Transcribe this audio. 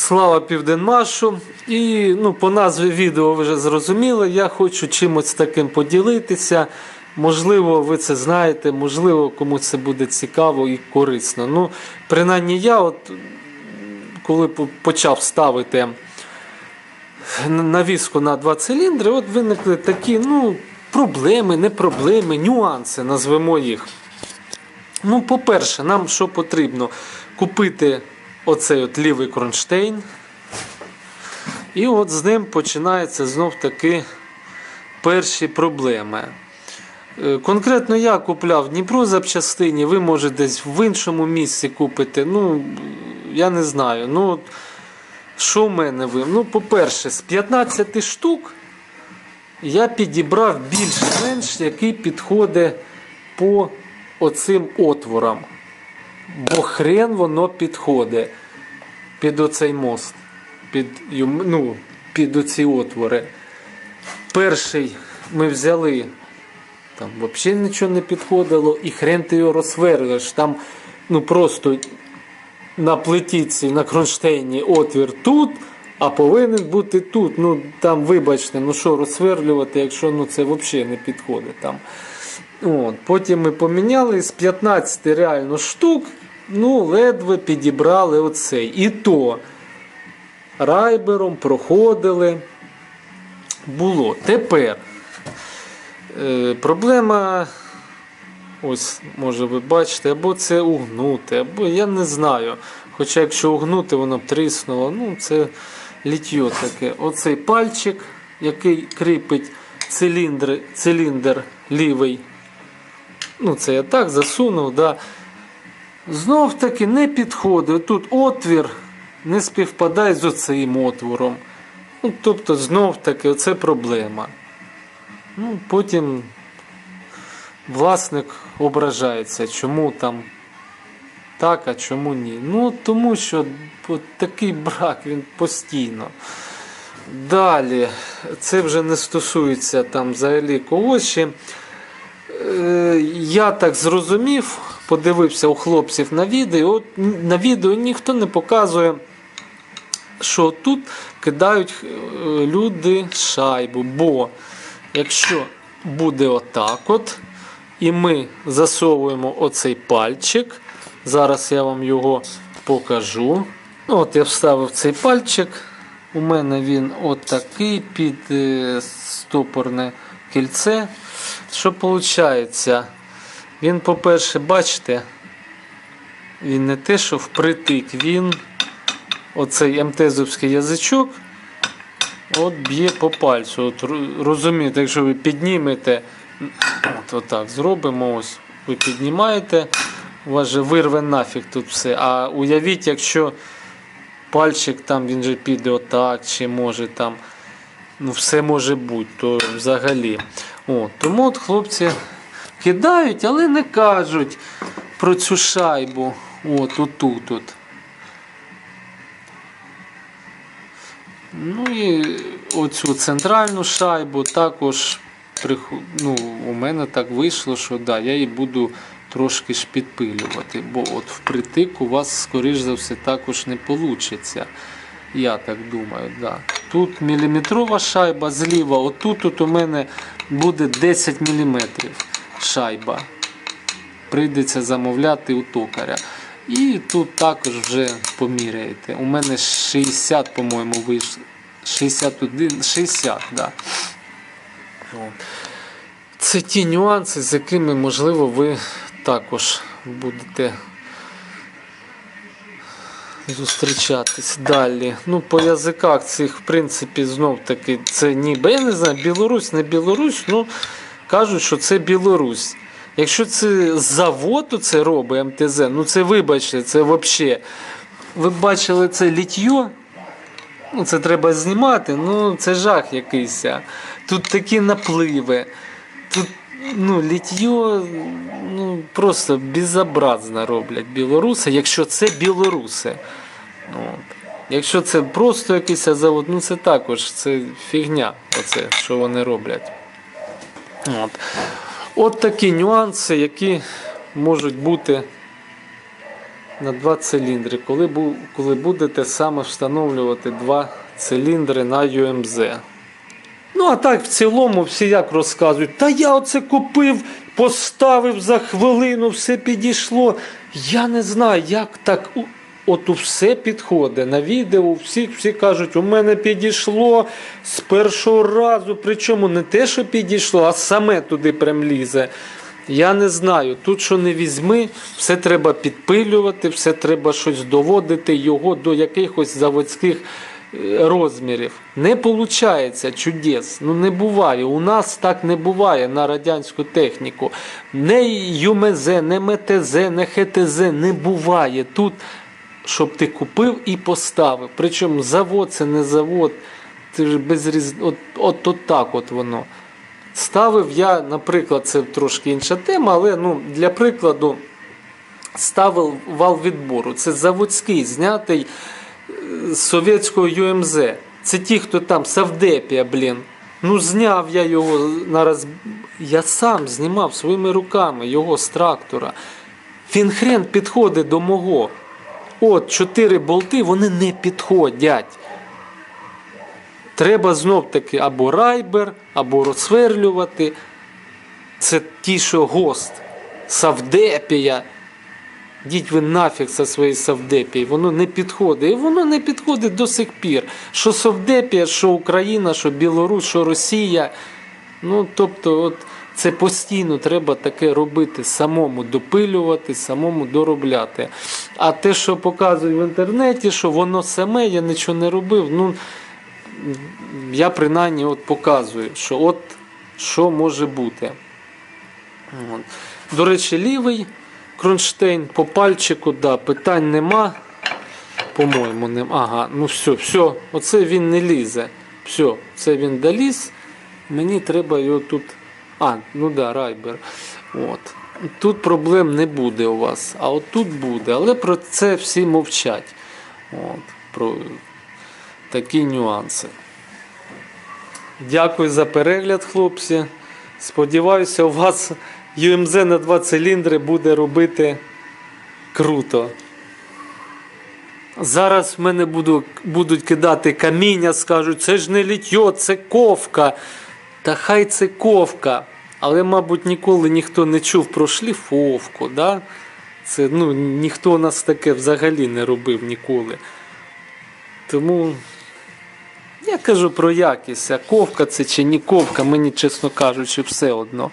Слава Південмашу. І ну, по назві відео ви вже зрозуміли. Я хочу чимось таким поділитися. Можливо, ви це знаєте, можливо, комусь це буде цікаво і корисно. Ну, принаймні я, от, коли почав ставити навіску на два циліндри, от виникли такі ну, проблеми, не проблеми, нюанси, назвемо їх. Ну, по-перше, нам що потрібно? Купити оцей от лівий кронштейн. І от з ним починаються знов таки перші проблеми. Е, Конкретно я купляв Дніпро запчастині, ви може десь в іншому місці купите. Ну, я не знаю. Ну, що в мене ви? Ну, по-перше, з 15 штук я підібрав більш-менш, який підходить по оцим отворам. Бо хрен воно підходить під оцей мост, під, ну, під оці отвори. Перший ми взяли, там взагалі нічого не підходило, і хрен ти його розсверлиш. Там ну, просто на плитіці, на кронштейні отвір тут, а повинен бути тут. Ну там, вибачте, ну що розсверлювати, якщо ну, це взагалі не підходить там. От, потім ми поміняли з 15 реально штук, ну, ледве підібрали оцей. І то райбером проходили. Було. Тепер е, проблема, ось, може ви бачите, або це угнути, або я не знаю. Хоча якщо угнути, воно б тріснуло. Ну, це літьо таке. Оцей пальчик, який кріпить циліндр, циліндр лівий. Ну, це я так засунув, да. Знов таки не підходить. Тут отвір не співпадає з оцим отвором. Ну, тобто, знов таки, оце проблема. Ну, потім власник ображається, чому там так, а чому ні. Ну, тому що от такий брак він постійно. Далі, це вже не стосується там взагалі когось. Е, я так зрозумів, подивився у хлопців на відео. На відео ніхто не показує, що тут кидають е, люди шайбу. Бо якщо буде отак, от, і ми засовуємо оцей пальчик, зараз я вам його покажу. Ну, От я вставив цей пальчик. У мене він отакий під е, стопорне кільце. Що виходить? Він, по-перше, бачите, він не те, що впритик, він оцей МТЗовський язичок от б'є по пальцю. От, розумієте, якщо ви піднімете, от отак зробимо, ось ви піднімаєте, у вас же вирве нафіг тут все. А уявіть, якщо пальчик там він же піде отак, чи може там. Ну, все може бути, то взагалі. О, тому от хлопці кидають, але не кажуть про цю шайбу. От отут. От. Ну і оцю центральну шайбу також ну, у мене так вийшло, що да, я її буду трошки ж підпилювати, бо от впритик у вас, скоріш за все, також не вийде. Я так думаю, да. Тут міліметрова шайба зліва, отут от у мене буде 10 мм шайба. Прийдеться замовляти у токаря. І тут також вже поміряєте. У мене 60, по-моєму, вийшло. 61, 60, да. Це ті нюанси, з якими, можливо, ви також будете зустрічатись далі. Ну, по язиках цих, в принципі, знов таки, це ніби, я не знаю, Білорусь, не Білорусь, ну кажуть, що це Білорусь. Якщо це завод це робить МТЗ, ну це вибачте, це взагалі. Ви бачили це літьо? Ну, це треба знімати, ну це жах якийсь. Тут такі напливи. Тут ну, літьо ну, просто безобразно роблять білоруси, якщо це білоруси. От. Якщо це просто якийсь завод, ну це також це фігня, оце, що вони роблять. От. От такі нюанси, які можуть бути на два циліндри, коли, бу- коли будете саме встановлювати два циліндри на UMZ. Ну, а так в цілому всі як розказують, та я оце купив, поставив за хвилину, все підійшло. Я не знаю, як так. От у все підходить. На відео у всіх всі кажуть, у мене підійшло з першого разу. Причому не те, що підійшло, а саме туди прям лізе. Я не знаю. Тут що не візьми, все треба підпилювати, все треба щось доводити його до якихось заводських е, розмірів. Не виходить чудес. Ну не буває. У нас так не буває на радянську техніку. Не ЮМЗ, не МТЗ, не ХТЗ не буває. Тут, щоб ти купив і поставив. Причому завод це не завод. Це ж без різ... от, от, от так от воно. Ставив я, наприклад, це трошки інша тема, але ну, для прикладу ставив вал відбору. Це заводський, знятий е, з совєтського ЮМЗ. Це ті, хто там Савдепія, блін. Ну, зняв я його на. Я сам знімав своїми руками його з трактора. Він хрен підходить до мого. От чотири болти, вони не підходять. Треба знов таки або райбер, або розсверлювати. Це ті, що гост, Савдепія. Діть ви нафіг зі своєї Савдепії, воно не підходить. І воно не підходить до сих пір. Що Савдепія, що Україна, що Білорусь, що Росія. Ну, тобто, от це постійно треба таке робити, самому допилювати, самому доробляти. А те, що показують в інтернеті, що воно саме, я нічого не робив. Ну, я принаймні от показую, що от що може бути. От. До речі, лівий кронштейн по пальчику, да, питань нема. По-моєму, нема. Ага, ну все, все, оце він не лізе. Все, це він доліз. Мені треба його тут. А, ну да, райбер. От. Тут проблем не буде у вас, а от тут буде. Але про це всі мовчать. От, про такі нюанси. Дякую за перегляд, хлопці. Сподіваюся, у вас UMZ на 2 циліндри буде робити круто. Зараз в мене буду, будуть кидати каміння, скажуть, це ж не літьо, це ковка. Та хай це ковка. Але, мабуть, ніколи ніхто не чув про шліфовку. Да? Це, ну, ніхто у нас таке взагалі не робив ніколи. Тому я кажу про якість, а ковка це чи не ковка, мені, чесно кажучи, все одно.